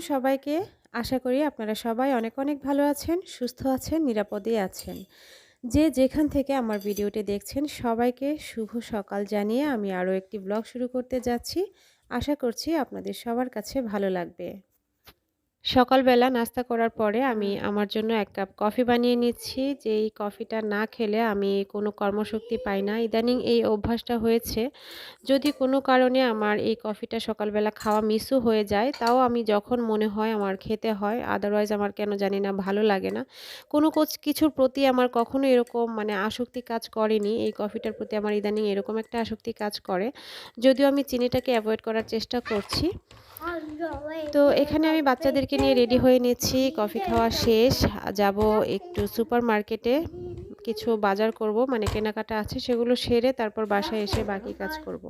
সবাইকে আশা করি আপনারা সবাই অনেক অনেক ভালো আছেন, সুস্থ আছেন, নিরাপদে আছেন। যে যেখান থেকে আমার ভিডিওটি দেখছেন, সবাইকে শুভ সকাল জানিয়ে আমি আরও একটি ব্লগ শুরু করতে যাচ্ছি। আশা করছি আপনাদের সবার কাছে ভালো লাগবে। সকালবেলা নাস্তা করার পরে আমি আমার জন্য এক কাপ কফি বানিয়ে নিচ্ছি। যে এই কফিটা না খেলে আমি কোনো কর্মশক্তি পাই না। ইদানিং এই অভ্যাসটা হয়েছে। যদি কোনো কারণে আমার এই কফিটা সকালবেলা খাওয়া মিসও হয়ে যায়, তাও আমি যখন মনে হয় আমার খেতে হয় আদারওয়াইজ আমার কেন জানি না ভালো লাগে না। কোনো কিছুর প্রতি আমার কখনো এরকম মানে আসক্তি কাজ করেনি। এই কফিটার প্রতি আমার ইদানিং এরকম একটা আসক্তি কাজ করে। যদিও আমি চিনিটাকে অ্যাভয়েড করার চেষ্টা করছি। তো এখানে আমি বাচ্চাদেরকে নিয়ে রেডি হয়ে নিচ্ছি। কফি খাওয়া শেষ। যাব একটু সুপার মার্কেটে কিছু বাজার করব মানে কেনাকাটা আছে সেগুলো সেরে তারপর বাসায় এসে বাকি কাজ করব।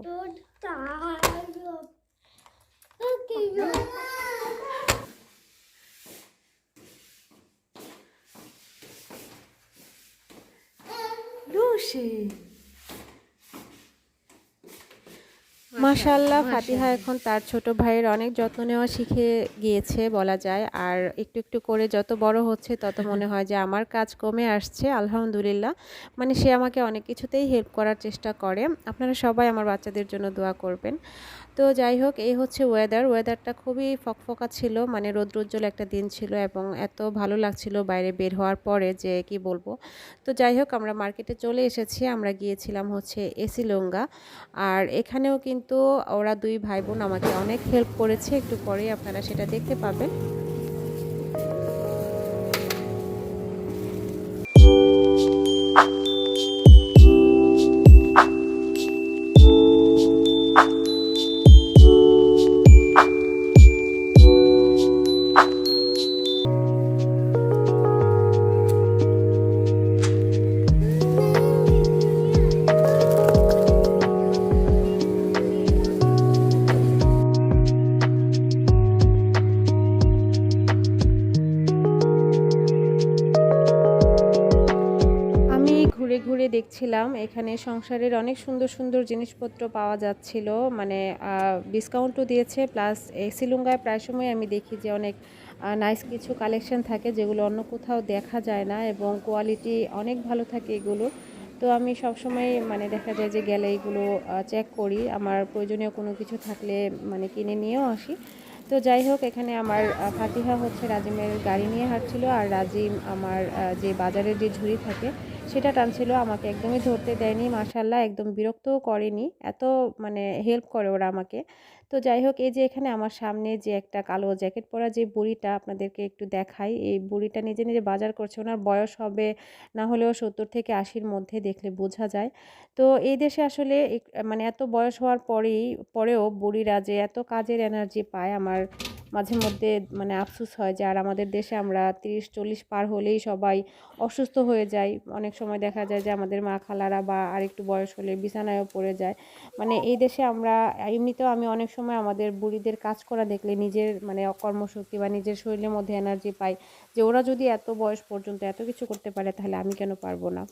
Lucy. মাশাল্লাহ ফাতিহা এখন তার ছোট ভাইয়ের অনেক যত্ন নেওয়া শিখে গিয়েছে বলা যায়। আর একটু একটু করে যত বড় হচ্ছে, তত মনে হয় যে আমার কাজ কমে আসছে, আলহামদুলিল্লাহ। মানে সে আমাকে অনেক কিছুতেই হেল্প করার চেষ্টা করে। আপনারা সবাই আমার বাচ্চাদের জন্য দোয়া করবেন। তো যাই হোক, এই হচ্ছে ওয়েদার ওয়েদারটা খুবই ফকফকা ছিল মানে রৌদ্রোজ্জ্বল একটা দিন ছিল এবং এত ভালো লাগছিল বাইরে বের হওয়ার পরে যে কি বলব। তো যাই হোক, আমরা মার্কেটে চলে এসেছি, আমরা গিয়েছিলাম হচ্ছে এসি লোঙ্গা আর এখানেও কিন্তু ওরা দুই ভাই বোন আমাকে অনেক হেল্প করেছে, একটু পরেই আপনারা সেটা দেখতে পাবেন। দেখছিলাম, এখানে সংসারের অনেক সুন্দর সুন্দর জিনিসপত্র পাওয়া যাচ্ছিল। মানে ডিসকাউন্টও দিয়েছে প্লাস সিলুঙ্গায় প্রায় সময় আমি দেখি যে অনেক নাইস কিছু কালেকশন থাকে যেগুলো অন্য কোথাও দেখা যায় না এবং কোয়ালিটি অনেক ভালো থাকে এগুলো। তো আমি সবসময় মানে দেখা যায় যে গেলে এগুলো চেক করি। আমার প্রয়োজনীয় কোনো কিছু থাকলে মানে কিনে নিয়েও আসি। তো যাই হোক, এখানে আমার ফাতিহা হচ্ছে রাজিমের গাড়ি নিয়ে হাঁটছিল। আর রাজিম আমার যে বাজারের যে ঝুড়ি থাকে সেটা টানছিল, আমাকে একদমই ধরতে দেয়নি মার্শাল্লাহ একদম বিরক্তও করেনি, এত মানে হেল্প করে ওরা আমাকে। তো যাই হোক, এই যে এখানে আমার সামনে যে একটা কালো জ্যাকেট পরা যে বুড়িটা আপনাদেরকে একটু দেখাই, এই বুড়িটা নিজে নিজে বাজার করছে, ওনার বয়স হবে না হলেও সত্তর থেকে আশির মধ্যে দেখলে বোঝা যায়। তো এই দেশে আসলে মানে এত বয়স হওয়ার পরেই, পরেও বুড়িরা যে এত কাজের এনার্জি পায় আমার মাঝে মধ্যে মানে আফসোস হয় যে আর আমাদের দেশে আমরা তিরিশ, চল্লিশ পার হলেই সবাই অসুস্থ হয়ে যায়। অনেক সময় দেখা যায় যে আমাদের মা খালারা বা আরেকটু বয়স হলে বিছানায়ও পড়ে যায়। মানে এই দেশে আমরা, এমনিতেও আমি অনেক সময় আমাদের বুড়িদের কাজ করা দেখলে নিজের মানে কর্মশক্তি বা নিজের শরীরের মধ্যে এনার্জি পাই যে ওরা যদি এত বয়স পর্যন্ত এত কিছু করতে পারে তাহলে আমি কেন পারব না?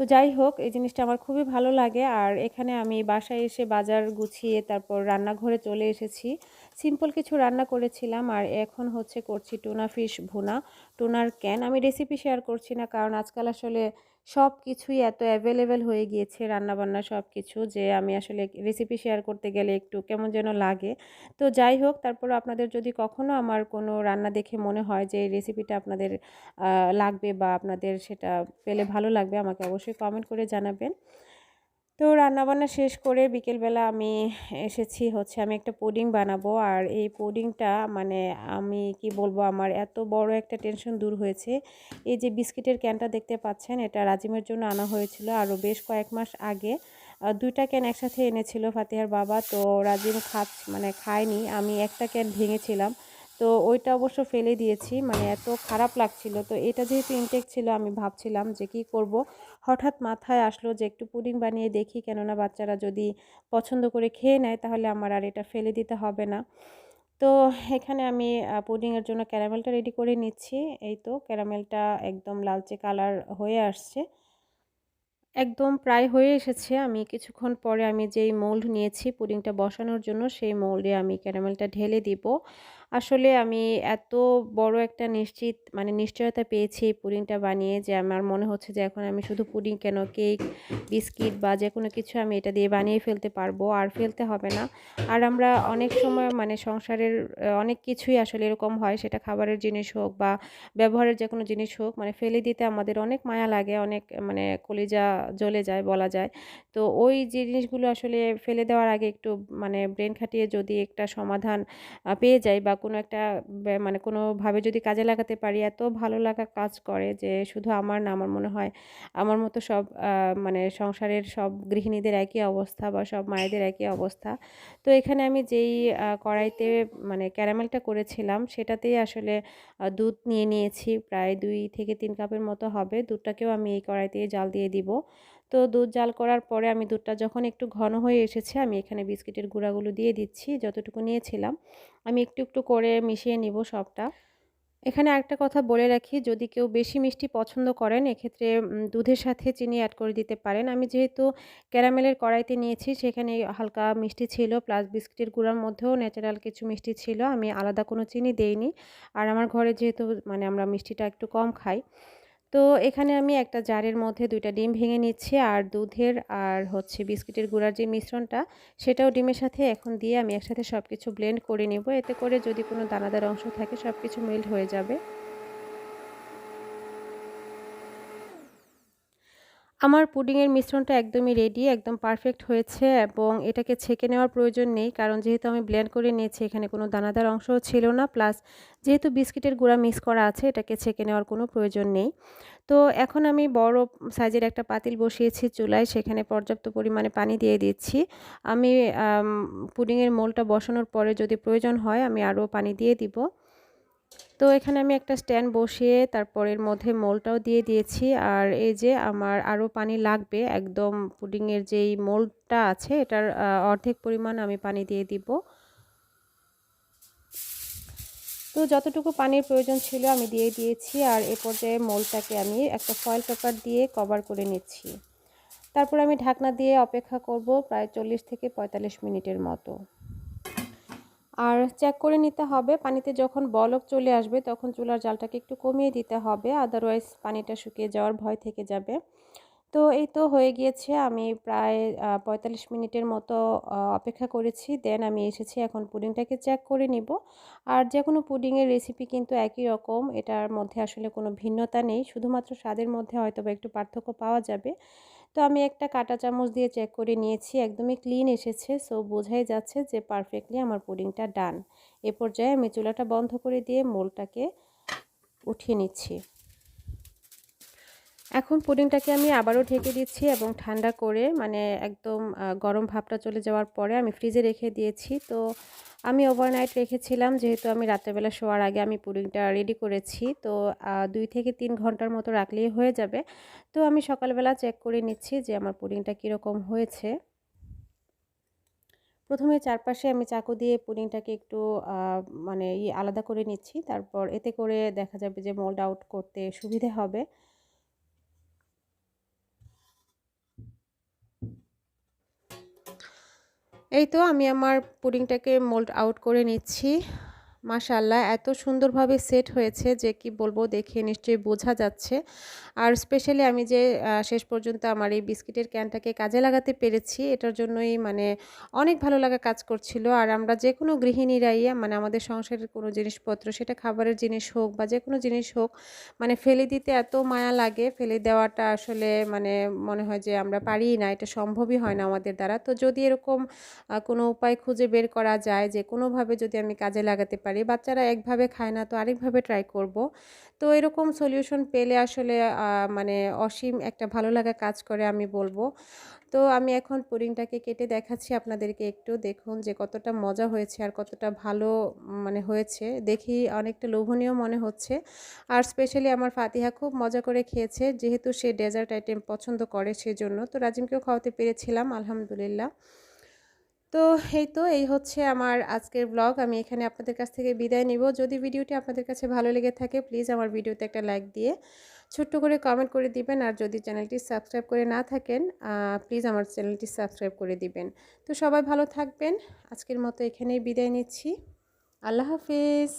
তো যাই হোক, এই জিনিসটা আমার খুবই ভালো লাগে। আর এখানে আমি বাসায় এসে বাজার গুছিয়ে তারপর রান্নাঘরে চলে এসেছি। সিম্পল কিছু রান্না করেছিলাম। আর এখন হচ্ছে করছি টুনা ফিশ ভুনা। টুনার ক্যান আমি রেসিপি শেয়ার করছি না, কারণ আজকাল আসলে সব কিছুই এত অ্যাভেলেবেল হয়ে গিয়েছে, রান্নাবান্না সব কিছু যে আমি আসলে রেসিপি শেয়ার করতে গেলে একটু কেমন যেন লাগে। তো যাই হোক তারপর আপনাদের যদি কখনও আমার কোনো রান্না দেখে মনে হয় যে এই রেসিপিটা আপনাদের লাগবে বা আপনাদের সেটা পেলে ভালো লাগবে, আমাকে অবশ্যই কমেন্ট করে জানাবেন। তো রান্নাবান্না শেষ করে বিকেলবেলা আমি এসেছি হচ্ছে আমি একটা পুডিং বানাবো। আর এই পুডিংটা মানে আমি কি বলব, আমার এত বড় একটা টেনশন দূর হয়েছে। এই যে বিস্কিটের ক্যানটা দেখতে পাচ্ছেন, এটা রাজিমের জন্য আনা হয়েছিল আরও বেশ কয়েক মাস আগে। দুইটা ক্যান একসাথে এনেছিল ফাতিহার বাবা, তো রাজিম খাচ মানে খায়নি, আমি একটা ক্যান ভেঙেছিলাম। তো ওইটা অবশ্য ফেলে দিয়েছি মানে এত খারাপ লাগছিল। তো এটা যেহেতু ইনটেক ছিল আমি ভাবছিলাম যে কি করব। হঠাৎ মাথায় আসলো যে একটু পুডিং বানিয়ে দেখি কেননা বাচ্চারা যদি পছন্দ করে খেয়ে নেয় তাহলে আমার আর এটা ফেলে দিতে হবে না। তো এখানে আমি পুডিংয়ের জন্য ক্যারামেলটা রেডি করে নিচ্ছি। এই তো ক্যারামেলটা একদম লালচে কালার হয়ে আসছে। একদম প্রায় হয়ে এসেছে। আমি কিছুক্ষণ পরে আমি যেই মোল্ড নিয়েছি পুডিংটা বসানোর জন্য, সেই মোল্ডে আমি ক্যারামেলটা ঢেলে দিব। আসলে আমি এত বড় একটা নিশ্চিত মানে নিশ্চয়তা পেয়েছি পুডিংটা বানিয়ে যে আমার মনে হচ্ছে যে এখন আমি শুধু পুডিং কেন কেক, বিস্কিট বা যে কোনো কিছু আমি এটা দিয়ে বানিয়ে ফেলতে পারব। আর ফেলতে হবে না। আর আমরা অনেক সময় মানে সংসারের অনেক কিছুই আসলে এরকম হয় সেটা খাবারের জিনিস হোক বা ব্যবহারের যে কোনো জিনিস হোক মানে ফেলে দিতে আমাদের অনেক মায়া লাগে, অনেক মানে কলিজা জ্বলে যায় বলা যায়। তো ওই জিনিসগুলো আসলে ফেলে দেওয়ার আগে একটু মানে ব্রেন খাটিয়ে যদি একটা সমাধান পেয়ে যাই বা কোনো একটা মানে কোনোভাবে যদি কাজে লাগাতে পারি, এত ভালো লাগা কাজ করে যে শুধু আমার না আমার মনে হয় আমার মতো সব মানে সংসারের সব গৃহিণীদের একই অবস্থা বা সব মায়েদের একই অবস্থা। তো এখানে আমি যেই কড়াইতে মানে ক্যারামেলটা করেছিলাম সেটাতেই আসলে দুধ নিয়ে নিয়েছি প্রায় দুই থেকে তিন কাপের মতো হবে। দুধটাকেও আমি এই কড়াইতেই জাল দিয়ে দিব। তো দুধ জাল করার পরে আমি দুধটা যখন একটু ঘন হয়ে এসেছে আমি এখানে বিস্কিটের গুঁড়াগুলো দিয়ে দিচ্ছি যতটুকু নিয়েছিলাম। আমি একটু, একটু করে মিশিয়ে নিব সবটা। এখানে একটা কথা বলে রাখি যদি কেউ বেশি মিষ্টি পছন্দ করেন এক্ষেত্রে দুধের সাথে চিনি অ্যাড করে দিতে পারেন। আমি যেহেতু ক্যারামেলের কড়াইতে নিয়েছি সেখানে হালকা মিষ্টি ছিল প্লাস বিস্কিটের গুঁড়ার মধ্যেও ন্যাচারাল কিছু মিষ্টি ছিল। আমি আলাদা কোনো চিনি দেইনি। আর আমার ঘরে যেহেতু মানে আমরা মিষ্টিটা একটু কম খাই। তো এখানে আমি একটা জারের মধ্যে দুইটা ডিম ভেঙে নিচ্ছি, আর দুধের আর হচ্ছে বিস্কিটের গুঁড়ার যে মিশ্রণটা, সেটাও ডিমের সাথে এখন দিয়ে আমি একসাথে সব কিছু ব্লেন্ড করে নেব এতে করে যদি কোনো দানাদার অংশ থাকে সব কিছু মেল্ট হয়ে যাবে। আমার পুডিংয়ের মিশ্রণটা একদমই রেডি, একদম পারফেক্ট হয়েছে এবং এটাকে ছেঁকে নেওয়ার প্রয়োজন নেই। কারণ যেহেতু আমি ব্লেন্ড করে নিয়েছি এখানে কোনো দানাদার অংশও ছিল না। প্লাস যেহেতু বিস্কিটের গুঁড়া মিক্স করা আছে এটাকে ছেঁকে নেওয়ার কোনো প্রয়োজন নেই। তো এখন আমি বড় সাইজের একটা পাতিল বসিয়েছি চুলায় সেখানে পর্যাপ্ত পরিমাণে পানি দিয়ে দিচ্ছি। আমি পুডিংয়ের মোলটা বসানোর পরে যদি প্রয়োজন হয় আমি আরও পানি দিয়ে দিব। তো এখানে আমি একটা স্ট্যান্ড বসিয়ে তারপর এর মধ্যে মোলটাও দিয়ে দিয়েছি। আর এই যে আমার আরও পানি লাগবে, একদম পুডিংয়ের যেই মোলটা আছে, এটার অর্ধেক পরিমাণ আমি পানি দিয়ে দিব। তো যতটুকু পানির প্রয়োজন ছিল আমি দিয়ে দিয়েছি। আর এ পর্যায়ে মোলটাকে আমি একটা ফয়েল পেপার দিয়ে কভার করে নিচ্ছি। তারপর আমি ঢাকনা দিয়ে অপেক্ষা করব প্রায় চল্লিশ থেকে পঁয়তাল্লিশ মিনিটের মতো। আর চেক করে নিতে হবে। পানিতে যখন বলক চলে আসবে, তখন চুলার জালটাকে একটু কমিয়ে দিতে হবে। আদারওয়াইজ পানিটা শুকিয়ে যাওয়ার ভয় থেকে যাবে। তো এই তো হয়ে গিয়েছে। আমি প্রায় পঁয়তাল্লিশ মিনিটের মতো অপেক্ষা করেছি। দেন আমি এসেছি। এখন পুডিংটাকে চেক করে নিব। আর যে কোনো পুডিংয়ের রেসিপি কিন্তু একই রকম। এটার মধ্যে আসলে কোনো ভিন্নতা নেই। শুধুমাত্র স্বাদের মধ্যে হয়তো বা একটু পার্থক্য পাওয়া যাবে। তো আমি একটা কাঁটা চামচ দিয়ে চেক করে নিয়েছি, একদমই ক্লিন এসেছে। সো বোঝাই যাচ্ছে যে পারফেক্টলি আমার পুডিংটা ডান এ পর্যায়ে আমি চুলাটা বন্ধ করে দিয়ে মোলটাকে উঠিয়ে নিচ্ছি। এখন পুডিংটাকে আমি আবারও ঢেকে দিচ্ছি এবং ঠান্ডা করে মানে একদম গরম ভাবটা চলে যাওয়ার পরে আমি ফ্রিজে রেখে দিয়েছি। তো আমি ওভারনাইট রেখেছিলাম, যেহেতু আমি রাত্রেবেলা শোয়ার আগে আমি পুডিংটা রেডি করেছি। তো দুই থেকে তিন ঘণ্টার মতো রাখলেই হয়ে যাবে। তো, আমি সকালবেলা চেক করে নিচ্ছি যে আমার পুডিংটা কীরকম হয়েছে। প্রথমে চারপাশে আমি চাকু দিয়ে পুডিংটাকে একটু মানে ইয়ে আলাদা করে নিচ্ছি। তারপর এতে করে দেখা যাবে যে মোল্ড আউট করতে সুবিধে হবে। এই তো আমি আমার পুডিংটাকে মোল্ড আউট করে নিচ্ছি। মাশাল্লাহ এত সুন্দরভাবে সেট হয়েছে যে কি বলব দেখে নিশ্চয়ই বোঝা যাচ্ছে। আর স্পেশালি আমি যে শেষ পর্যন্ত আমার এই বিস্কিটের ক্যানটাকে কাজে লাগাতে পেরেছি, এটার জন্যই মানে অনেক ভালো লাগা কাজ করছিল। আর আমরা যে কোনো গৃহিণীরাই মানে আমাদের সংসারের কোনো জিনিসপত্র, সেটা খাবারের জিনিস হোক বা যে কোনো জিনিস হোক মানে ফেলে দিতে এত মায়া লাগে, ফেলে দেওয়াটা আসলে মানে মনে হয় যে আমরা পারি না, এটা সম্ভবই হয় না আমাদের দ্বারা। তো যদি এরকম কোনো উপায় খুঁজে বের করা যায়, যে কোনোভাবে যদি আমি কাজে লাগাতে পারি পারি। বাচ্চারা একভাবে খায় না, তো আরেকভাবে ট্রাই করব। তো এরকম সলিউশন পেলে আসলে মানে অসীম একটা ভালো লাগা কাজ করে আমি বলব। তো আমি এখন পুডিংটাকে কেটে দেখাচ্ছি আপনাদেরকে একটু। দেখুন যে কতটা মজা হয়েছে আর কতটা ভালো মানে হয়েছে। দেখি অনেকটা লোভনীয় মনে হচ্ছে। আর স্পেশালি আমার ফাতিহা খুব মজা করে খেয়েছে, যেহেতু সে ডেজার্ট আইটেম পছন্দ করে সেজন্য। তো রাজিমকেও খাওয়াতে পেরেছিলাম, আলহামদুলিল্লাহ। তো এই তো, এই হচ্ছে আমার আজকের ব্লগ আমি এখানে আপনাদের কাছ থেকে বিদায় নিব। যদি ভিডিওটি আপনাদের কাছে ভালো লেগে থাকে প্লিজ আমার ভিডিওতে একটা লাইক দিয়ে ছোট্ট করে কমেন্ট করে দিবেন। আর যদি চ্যানেলটি সাবস্ক্রাইব করে না থাকেন প্লিজ আমার চ্যানেলটি সাবস্ক্রাইব করে দিবেন। তো সবাই ভালো থাকবেন। আজকের মতো এখানেই বিদায় নিচ্ছি। আল্লাহ হাফিজ।